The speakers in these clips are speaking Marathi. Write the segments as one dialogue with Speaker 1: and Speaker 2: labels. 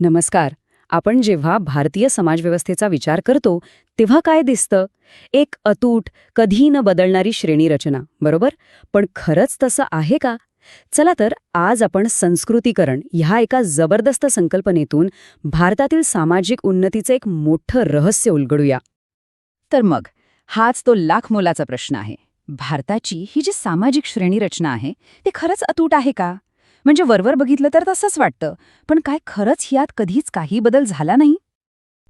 Speaker 1: नमस्कार. आपण जेव्हा भारतीय समाजव्यवस्थेचा विचार करतो तेव्हा काय दिसतं? एक अतूट कधी न बदलणारी श्रेणी रचना बरोबर? पण खरंच तसं आहे का? चला तर आज आपण संस्कृतीकरण ह्या एका जबरदस्त संकल्पनेतून भारतातील सामाजिक उन्नतीचं एक मोठं रहस्य उलगडूया.
Speaker 2: तर मग हाच तो लाख मोलाचा प्रश्न आहे. भारताची ही जी सामाजिक श्रेणी रचना आहे ती खरंच अतूट आहे का? म्हणजे वरवर बघितलं तर तसंच वाटतं. पण काय खरंच यात कधीच काही बदल झाला नाही?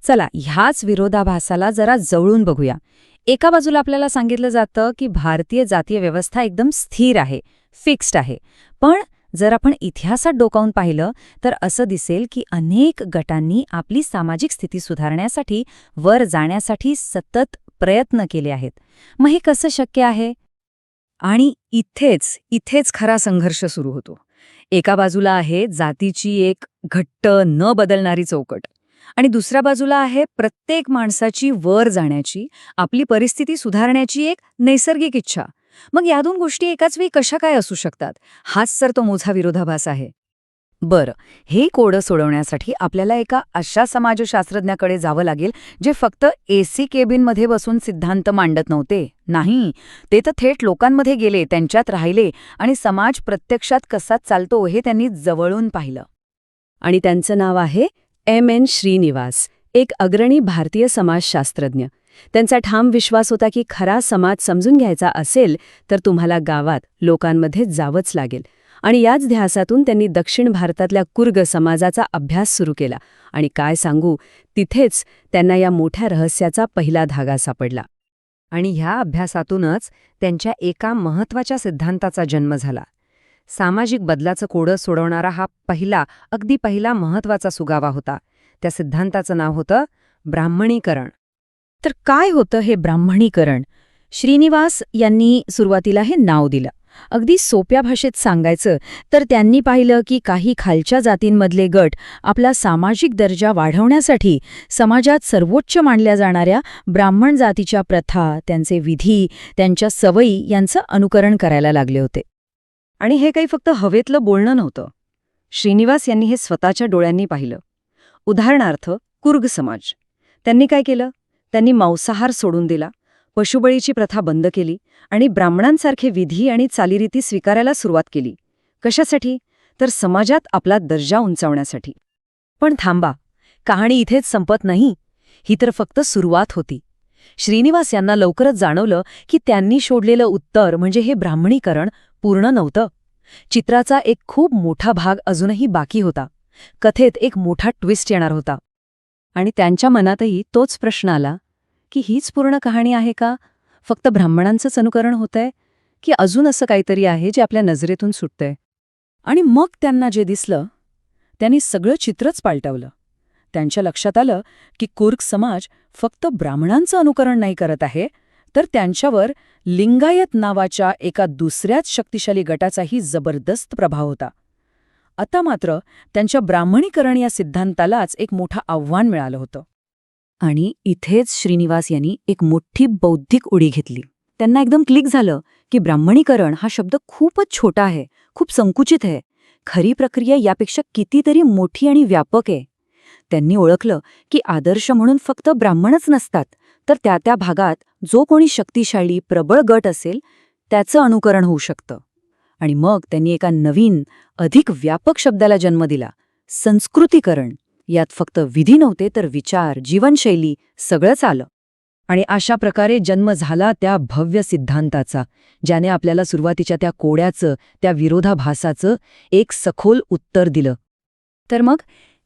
Speaker 1: चला ह्याच विरोधाभासाला जरा जवळून बघूया. एका बाजूला आपल्याला सांगितलं जातं की भारतीय जातीय व्यवस्था एकदम स्थिर आहे फिक्स्ड आहे. पण जर आपण इतिहासात डोकावून पाहिलं तर असं दिसेल की अनेक गटांनी आपली सामाजिक स्थिती सुधारण्यासाठी वर जाण्यासाठी सतत प्रयत्न केले आहेत. मग हे कसं शक्य आहे? आणि इथेच इथेच खरा संघर्ष सुरू होतो. एका बाजूला आहे जातीची एक घट्ट न बदलणारी चौकट आणि दुसऱ्या बाजूला आहे प्रत्येक माणसाची वर जाण्याची आपली परिस्थिती सुधारण्याची एक नैसर्गिक इच्छा. मग या दोन गोष्टी एकाच वेळी कशा काय असू शकतात? हाच सर तो मोठा विरोधाभास आहे. बरं हे कोडं सोडवण्यासाठी आपल्याला एका अशा समाजशास्त्रज्ञाकडे जावं लागेल जे फक्त एसी केबिनमध्ये बसून सिद्धांत मांडत नव्हते. नाही ते तर थेट लोकांमध्ये गेले त्यांच्यात राहिले आणि समाज प्रत्यक्षात कसा चालतो हे त्यांनी जवळून पाहिलं. आणि त्यांचं नाव आहे एम एन श्रीनिवास एक अग्रणी भारतीय समाजशास्त्रज्ञ. त्यांचा ठाम विश्वास होता की खरा समाज समजून घ्यायचा असेल तर तुम्हाला गावात लोकांमध्ये जावंच लागेल. आणि याच ध्यासातून त्यांनी दक्षिण भारतातल्या कुर्ग समाजाचा अभ्यास सुरू केला. आणि काय सांगू तिथेच त्यांना या मोठ्या रहस्याचा पहिला धागा सापडला. आणि ह्या अभ्यासातूनच त्यांच्या एका महत्त्वाच्या सिद्धांताचा जन्म झाला. सामाजिक बदलाचं कोडं सोडवणारा हा पहिला अगदी पहिला महत्त्वाचा सुगावा होता. त्या सिद्धांताचं नाव होतं ब्राह्मणीकरण. तर काय होतं हे ब्राह्मणीकरण? श्रीनिवास यांनी सुरुवातीला हे नाव दिलं. अगदी सोप्या भाषेत सांगायचं तर त्यांनी पाहिलं की काही खालच्या जातींमधले गट आपला सामाजिक दर्जा वाढवण्यासाठी समाजात सर्वोच्च मानल्या जाणाऱ्या ब्राह्मण जातीच्या प्रथा त्यांचे विधी त्यांच्या सवयी यांचं अनुकरण करायला लागले होते. आणि हे काही फक्त हवेतलं बोलणं नव्हतं. श्रीनिवास यांनी हे स्वतःच्या डोळ्यांनी पाहिलं. उदाहरणार्थ कुर्ग समाज. त्यांनी काय केलं? त्यांनी मांसाहार सोडून दिला. पशुबळीची प्रथा बंद केली आणि ब्राह्मणांसारखे विधी आणि चालीरीती स्वीकारायला सुरुवात केली. कशासाठी? तर समाजात आपला दर्जा उंचावण्यासाठी. पण थांबा कहाणी इथेच संपत नाही. ही तर फक्त सुरुवात होती. श्रीनिवास यांना लवकरच जाणवलं की त्यांनी शोधलेलं उत्तर म्हणजे हे ब्राह्मणीकरण पूर्ण नव्हतं. चित्राचा एक खूप मोठा भाग अजूनही बाकी होता. कथेत एक मोठा ट्विस्ट येणार होता. आणि त्यांच्या मनातही तोच प्रश्न आला की हीच पूर्ण कहाणी आहे का? फक्त ब्राह्मणांचंच अनुकरण होतंय की अजून असं काहीतरी आहे जे आपल्या नजरेतून सुटतंय? आणि मग त्यांना जे दिसलं त्यांनी सगळं चित्रच पालटवलं. त्यांच्या लक्षात आलं की कुर्क समाज फक्त ब्राह्मणांचं अनुकरण नाही करत आहे तर त्यांच्यावर लिंगायत नावाच्या एका दुसऱ्याच शक्तिशाली गटाचाही जबरदस्त प्रभाव होता. आता मात्र त्यांच्या ब्राह्मणीकरण या सिद्धांतालाच एक मोठं आव्हान मिळालं होतं. आणि इथेच श्रीनिवास यांनी एक मोठी बौद्धिक उडी घेतली. त्यांना एकदम क्लिक झालं की ब्राह्मणीकरण हा शब्द खूपच छोटा आहे खूप संकुचित आहे. खरी प्रक्रिया यापेक्षा कितीतरी मोठी आणि व्यापक आहे. त्यांनी ओळखलं की आदर्श म्हणून फक्त ब्राह्मणच नसतात तर त्या त्या भागात जो कोणी शक्तिशाली प्रबळ गट असेल त्याचं अनुकरण होऊ शकतं. आणि मग त्यांनी एका नवीन अधिक व्यापक शब्दाला जन्म दिला संस्कृतीकरण. यात फक्त विधी नव्हते तर विचार जीवनशैली सगळंच आलं. आणि अशा प्रकारे जन्म झाला त्या भव्य सिद्धांताचा ज्याने आपल्याला सुरुवातीच्या त्या कोड्याचं त्या विरोधाभासाचं एक सखोल उत्तर दिलं. तर मग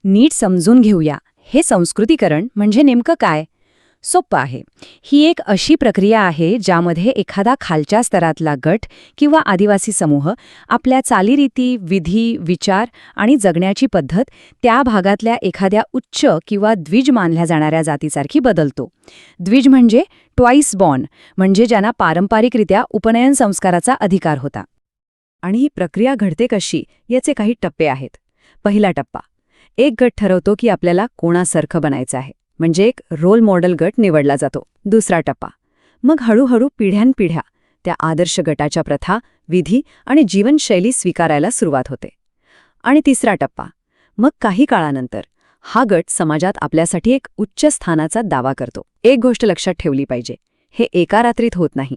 Speaker 1: नीट समजून घेऊया. हे संस्कृतीकरण म्हणजे नेमकं काय? सोपं आहे. ही एक अशी प्रक्रिया आहे ज्यामध्ये एखादा खालच्या स्तरातला गट किंवा आदिवासी समूह आपल्या चालीरीती विधी विचार आणि जगण्याची पद्धत त्या भागातल्या एखाद्या उच्च किंवा द्विज मानल्या जाणाऱ्या जातीसारखी बदलतो. द्विज म्हणजे ट्वाईस बॉर्न म्हणजे ज्यांना पारंपरिकरित्या उपनयन संस्काराचा अधिकार होता. आणि ही प्रक्रिया घडते कशी याचे काही टप्पे आहेत. पहिला टप्पा एक गट ठरवतो की आपल्याला कोणासारखं बनायचं आहे. म्हणजे एक रोल मॉडेल गट निवडला जातो. दुसरा टप्पा. मग हळूहळू पिढ्यानपिढ्या त्या आदर्श गटाच्या प्रथा विधी आणि जीवनशैली स्वीकारायला सुरुवात होते. आणि तिसरा टप्पा. मग काही काळानंतर हा गट समाजात आपल्यासाठी एक उच्च स्थानाचा दावा करतो. एक गोष्ट लक्षात ठेवली पाहिजे. हे एका रात्रीत होत नाही.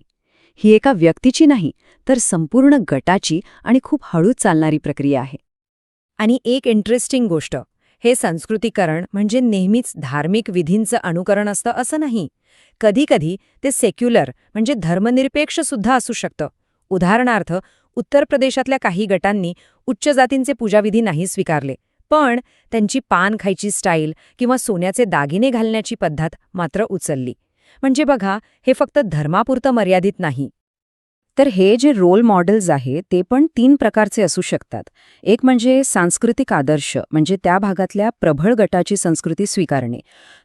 Speaker 1: ही एका व्यक्तीची नाही तर संपूर्ण गटाची आणि खूप हळू चालणारी प्रक्रिया आहे.
Speaker 3: आणि एक इंटरेस्टिंग गोष्ट. हे संस्कृतीकरण म्हणजे नेहमीच धार्मिक विधींचं अनुकरण असतं असं नाही. कधीकधी ते सेक्युलर म्हणजे धर्मनिरपेक्ष सुद्धा असू शकतं. उदाहरणार्थ उत्तर प्रदेशातल्या काही गटांनी उच्च जातींचे पूजाविधी नाही स्वीकारले. पण त्यांची पान खायची स्टाईल किंवा सोन्याचे दागिने घालण्याची पद्धत मात्र उचलली. म्हणजे बघा हे फक्त धर्मापुरतं मर्यादित नाही.
Speaker 1: तर हे जे रोल मॉडेल्स आहे ते पण तीन प्रकारचे असू शकतात. एक म्हणजे सांस्कृतिक आदर्श म्हणजे त्या भागातल्या प्रबळ गटाची संस्कृती स्वीकारणे.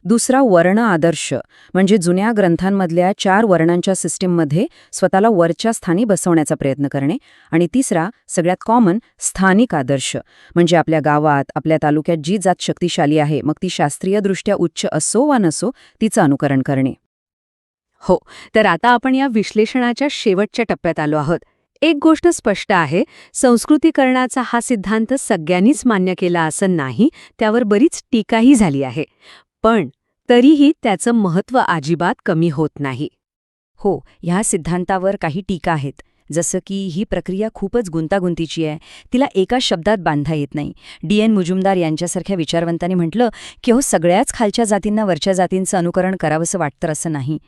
Speaker 1: दुसरा वर्ण आदर्श म्हणजे जुन्या ग्रंथांमधल्या चार वर्णांच्या सिस्टीममध्ये स्वतःला वरच्या स्थानी बसवण्याचा प्रयत्न करणे. आणि तिसरा सगळ्यात कॉमन स्थानिक आदर्श म्हणजे आपल्या गावात आपल्या तालुक्यात जी जात शक्तिशाली आहे मग ती शास्त्रीयदृष्ट्या उच्च असो वा नसो तिचं अनुकरण करणे.
Speaker 4: हो तर आता आपण या विश्लेषणाच्या शेवटच्या टप्प्यात आलो आहोत. एक गोष्ट स्पष्ट आहे संस्कृतीकरणाचा हा सिद्धांत सगळ्यांनीच मान्य केला असं नाही त्यावर बरीच टीकाही झाली आहे. पण तरीही त्याचं महत्त्व अजिबात कमी होत नाही.
Speaker 1: हो ह्या सिद्धांतावर काही टीका आहेत. जसं की ही प्रक्रिया खूपच गुंतागुंतीची आहे. तिला एका शब्दात बांधता येत नाही. डी. एन. मुजुमदार यांच्यासारख्या विचारवंतांनी म्हटलं की हो सगळ्याच खालच्या जातींना वरच्या जातींचं अनुकरण करावंसं वाटतं असं नाही.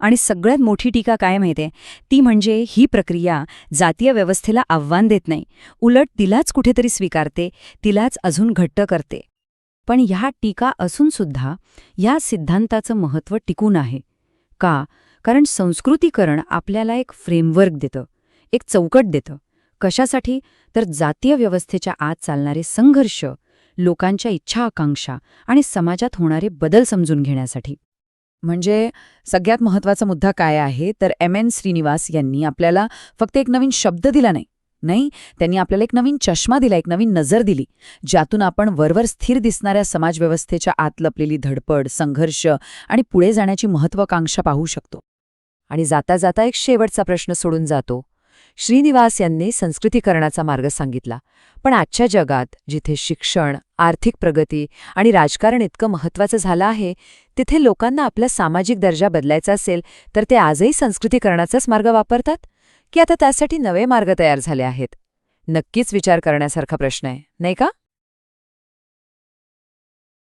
Speaker 1: आणि सगळ्यात मोठी टीका काय माहिती ती म्हणजे ही प्रक्रिया जातीय व्यवस्थेला आव्हान देत नाही. उलट तिलाच कुठेतरी स्वीकारते तिलाच अजून घट्ट करते. पण ह्या टीका असूनसुद्धा या सिद्धांताचं महत्त्व टिकून आहे. का? कारण संस्कृतीकरण आपल्याला एक फ्रेमवर्क देतं. एक चौकट देतं. कशासाठी? तर जातीय व्यवस्थेच्या आत चालणारे संघर्ष लोकांच्या इच्छा आकांक्षा आणि समाजात होणारे बदल समजून घेण्यासाठी.
Speaker 2: म्हणजे सगळ्यात महत्त्वाचा मुद्दा काय आहे? तर एम एन श्रीनिवास यांनी आपल्याला फक्त एक नवीन शब्द दिला नाही. नाही त्यांनी आपल्याला एक नवीन चष्मा दिला एक नवीन नजर दिली ज्यातून आपण वरवर स्थिर दिसणाऱ्या समाजव्यवस्थेच्या आत लपलेली धडपड संघर्ष आणि पुढे जाण्याची महत्वाकांक्षा पाहू शकतो.
Speaker 1: आणि जाता जाता एक शेवटचा प्रश्न सोडून जातो. श्रीनिवास यांनी संस्कृतीकरणाचा मार्ग सांगितला. पण आजच्या जगात जिथे शिक्षण आर्थिक प्रगती आणि राजकारण इतकं महत्त्वाचं झालं आहे तिथे लोकांना आपला सामाजिक दर्जा बदलायचा असेल तर ते आजही संस्कृतीकरणाचाच मार्ग वापरतात? की आता त्यासाठी नवे मार्ग तयार झाले आहेत? नक्कीच विचार करण्यासारखा प्रश्न आहे नाही का?